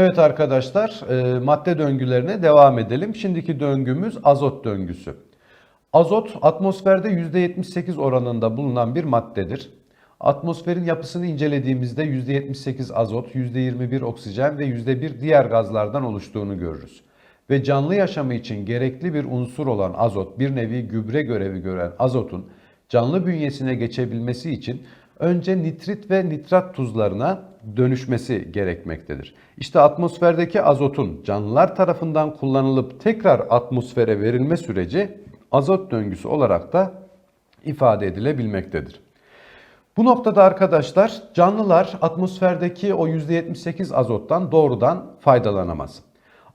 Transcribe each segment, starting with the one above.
Evet arkadaşlar, e, madde döngülerine devam edelim. Şimdiki döngümüz azot döngüsü. Azot atmosferde %78 oranında bulunan bir maddedir. Atmosferin yapısını incelediğimizde %78 azot, %21 oksijen ve %1 diğer gazlardan oluştuğunu görürüz. Ve canlı yaşamı için gerekli bir unsur olan azot, bir nevi gübre görevi gören azotun canlı bünyesine geçebilmesi için önce nitrit ve nitrat tuzlarına dönüşmesi gerekmektedir. İşte atmosferdeki azotun canlılar tarafından kullanılıp tekrar atmosfere verilme süreci azot döngüsü olarak da ifade edilebilmektedir. Bu noktada arkadaşlar canlılar atmosferdeki o %78 azottan doğrudan faydalanamaz.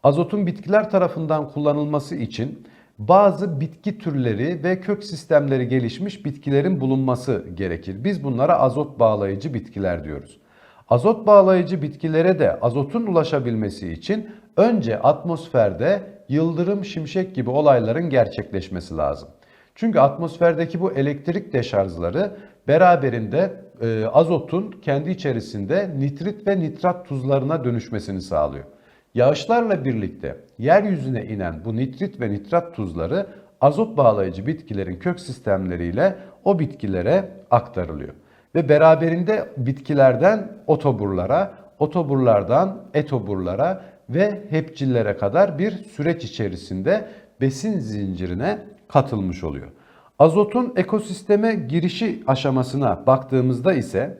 Azotun bitkiler tarafından kullanılması için bazı bitki türleri ve kök sistemleri gelişmiş bitkilerin bulunması gerekir. Biz bunlara azot bağlayıcı bitkiler diyoruz. Azot bağlayıcı bitkilere de azotun ulaşabilmesi için önce atmosferde yıldırım, şimşek gibi olayların gerçekleşmesi lazım. Çünkü atmosferdeki bu elektrik deşarjları beraberinde e, azotun kendi içerisinde nitrit ve nitrat tuzlarına dönüşmesini sağlıyor. Yağışlarla birlikte yeryüzüne inen bu nitrit ve nitrat tuzları azot bağlayıcı bitkilerin kök sistemleriyle o bitkilere aktarılıyor. Ve beraberinde bitkilerden otoburlara, otoburlardan etoburlara ve hepçillere kadar bir süreç içerisinde besin zincirine katılmış oluyor. Azotun ekosisteme girişi aşamasına baktığımızda ise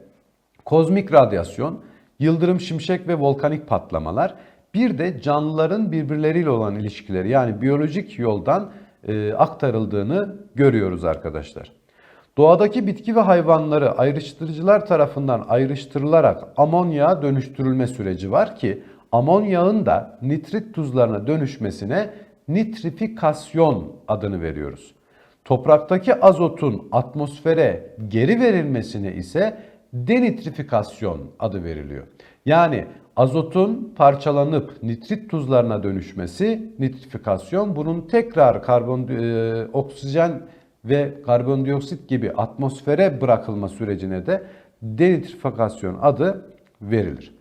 kozmik radyasyon, yıldırım, şimşek ve volkanik patlamalar bir de canlıların birbirleriyle olan ilişkileri yani biyolojik yoldan e, aktarıldığını görüyoruz arkadaşlar. Doğadaki bitki ve hayvanları ayrıştırıcılar tarafından ayrıştırılarak amonyağa dönüştürülme süreci var ki amonyağın da nitrit tuzlarına dönüşmesine nitrifikasyon adını veriyoruz. Topraktaki azotun atmosfere geri verilmesine ise denitrifikasyon adı veriliyor. Yani azotun parçalanıp nitrit tuzlarına dönüşmesi nitrifikasyon. Bunun tekrar karbon e, oksijen ve karbondioksit gibi atmosfere bırakılma sürecine de denitrifikasyon adı verilir.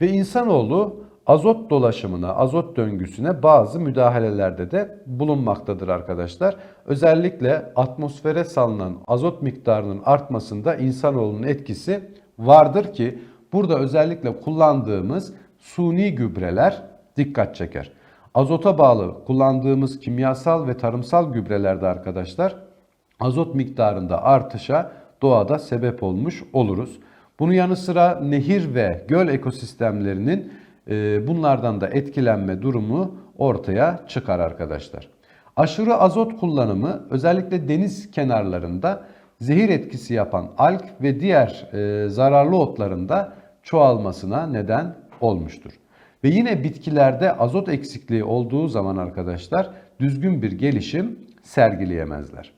Ve insanoğlu azot dolaşımına, azot döngüsüne bazı müdahalelerde de bulunmaktadır arkadaşlar. Özellikle atmosfere salınan azot miktarının artmasında insanoğlunun etkisi vardır ki burada özellikle kullandığımız suni gübreler dikkat çeker. Azota bağlı kullandığımız kimyasal ve tarımsal gübrelerde arkadaşlar azot miktarında artışa doğada sebep olmuş oluruz. Bunun yanı sıra nehir ve göl ekosistemlerinin e, bunlardan da etkilenme durumu ortaya çıkar arkadaşlar. Aşırı azot kullanımı özellikle deniz kenarlarında zehir etkisi yapan alg ve diğer e, zararlı otlarında çoğalmasına neden olmuştur. Ve yine bitkilerde azot eksikliği olduğu zaman arkadaşlar düzgün bir gelişim sergileyemezler.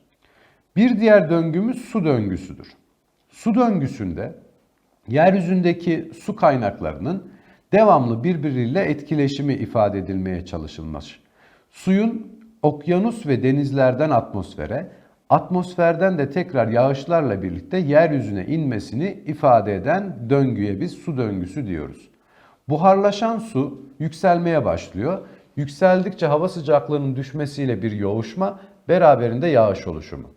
Bir diğer döngümüz su döngüsüdür. Su döngüsünde yeryüzündeki su kaynaklarının devamlı birbiriyle etkileşimi ifade edilmeye çalışılmış. Suyun okyanus ve denizlerden atmosfere, atmosferden de tekrar yağışlarla birlikte yeryüzüne inmesini ifade eden döngüye biz su döngüsü diyoruz. Buharlaşan su yükselmeye başlıyor. Yükseldikçe hava sıcaklığının düşmesiyle bir yoğuşma, beraberinde yağış oluşumu.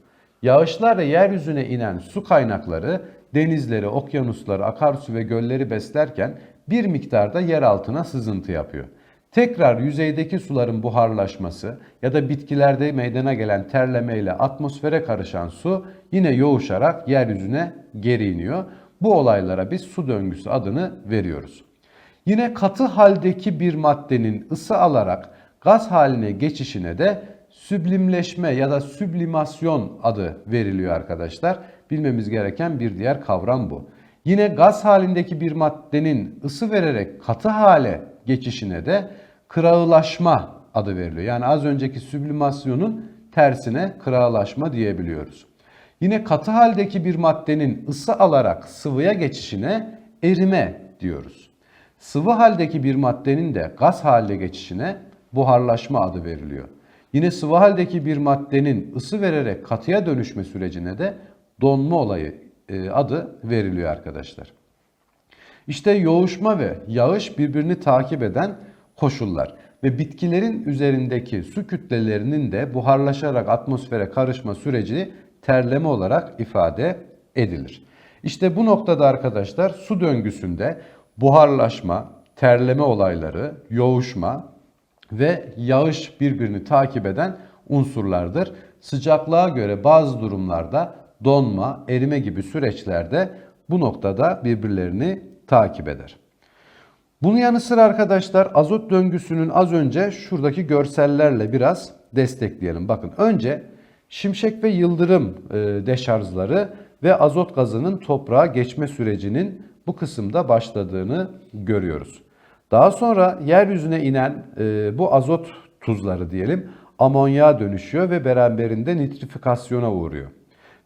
Yağışlarla yeryüzüne inen su kaynakları denizleri, okyanusları, akarsu ve gölleri beslerken bir miktarda yer altına sızıntı yapıyor. Tekrar yüzeydeki suların buharlaşması ya da bitkilerde meydana gelen terleme ile atmosfere karışan su yine yoğuşarak yeryüzüne geri iniyor. Bu olaylara biz su döngüsü adını veriyoruz. Yine katı haldeki bir maddenin ısı alarak gaz haline geçişine de süblimleşme ya da süblimasyon adı veriliyor arkadaşlar. Bilmemiz gereken bir diğer kavram bu. Yine gaz halindeki bir maddenin ısı vererek katı hale geçişine de kırağılaşma adı veriliyor. Yani az önceki süblimasyonun tersine kırağılaşma diyebiliyoruz. Yine katı haldeki bir maddenin ısı alarak sıvıya geçişine erime diyoruz. Sıvı haldeki bir maddenin de gaz haline geçişine buharlaşma adı veriliyor. Yine sıvı haldeki bir maddenin ısı vererek katıya dönüşme sürecine de donma olayı e, adı veriliyor arkadaşlar. İşte yoğuşma ve yağış birbirini takip eden koşullar ve bitkilerin üzerindeki su kütlelerinin de buharlaşarak atmosfere karışma süreci terleme olarak ifade edilir. İşte bu noktada arkadaşlar su döngüsünde buharlaşma, terleme olayları, yoğuşma ve yağış birbirini takip eden unsurlardır. Sıcaklığa göre bazı durumlarda donma, erime gibi süreçlerde bu noktada birbirlerini takip eder. Bunun yanı sıra arkadaşlar azot döngüsünün az önce şuradaki görsellerle biraz destekleyelim. Bakın önce şimşek ve yıldırım e, deşarjları ve azot gazının toprağa geçme sürecinin bu kısımda başladığını görüyoruz. Daha sonra yeryüzüne inen e, bu azot tuzları diyelim amonyağa dönüşüyor ve beraberinde nitrifikasyona uğruyor.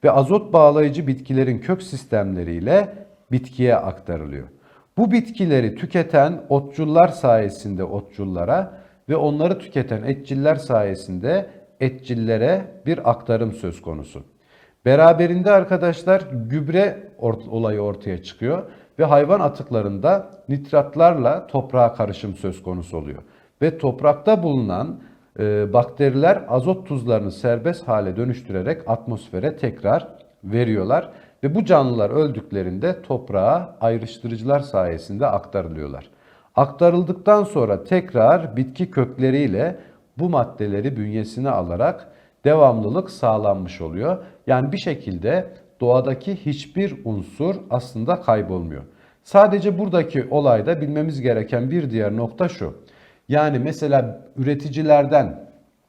Ve azot bağlayıcı bitkilerin kök sistemleriyle bitkiye aktarılıyor. Bu bitkileri tüketen otçullar sayesinde otçullara ve onları tüketen etçiller sayesinde etçillere bir aktarım söz konusu. Beraberinde arkadaşlar gübre ort- olayı ortaya çıkıyor ve hayvan atıklarında nitratlarla toprağa karışım söz konusu oluyor. Ve toprakta bulunan e, bakteriler azot tuzlarını serbest hale dönüştürerek atmosfere tekrar veriyorlar ve bu canlılar öldüklerinde toprağa ayrıştırıcılar sayesinde aktarılıyorlar. Aktarıldıktan sonra tekrar bitki kökleriyle bu maddeleri bünyesine alarak devamlılık sağlanmış oluyor. Yani bir şekilde doğadaki hiçbir unsur aslında kaybolmuyor. Sadece buradaki olayda bilmemiz gereken bir diğer nokta şu. Yani mesela üreticilerden,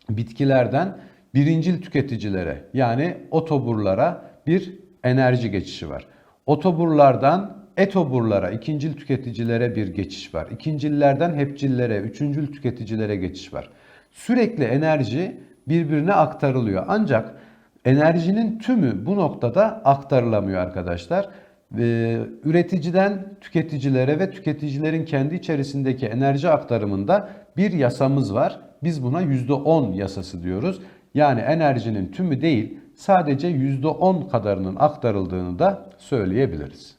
bitkilerden birincil tüketicilere yani otoburlara bir enerji geçişi var. Otoburlardan etoburlara, ikincil tüketicilere bir geçiş var. İkincillerden hepcillere, üçüncül tüketicilere geçiş var. Sürekli enerji birbirine aktarılıyor. Ancak enerjinin tümü bu noktada aktarılamıyor arkadaşlar. Üreticiden tüketicilere ve tüketicilerin kendi içerisindeki enerji aktarımında bir yasamız var. Biz buna %10 yasası diyoruz. Yani enerjinin tümü değil sadece %10 kadarının aktarıldığını da söyleyebiliriz.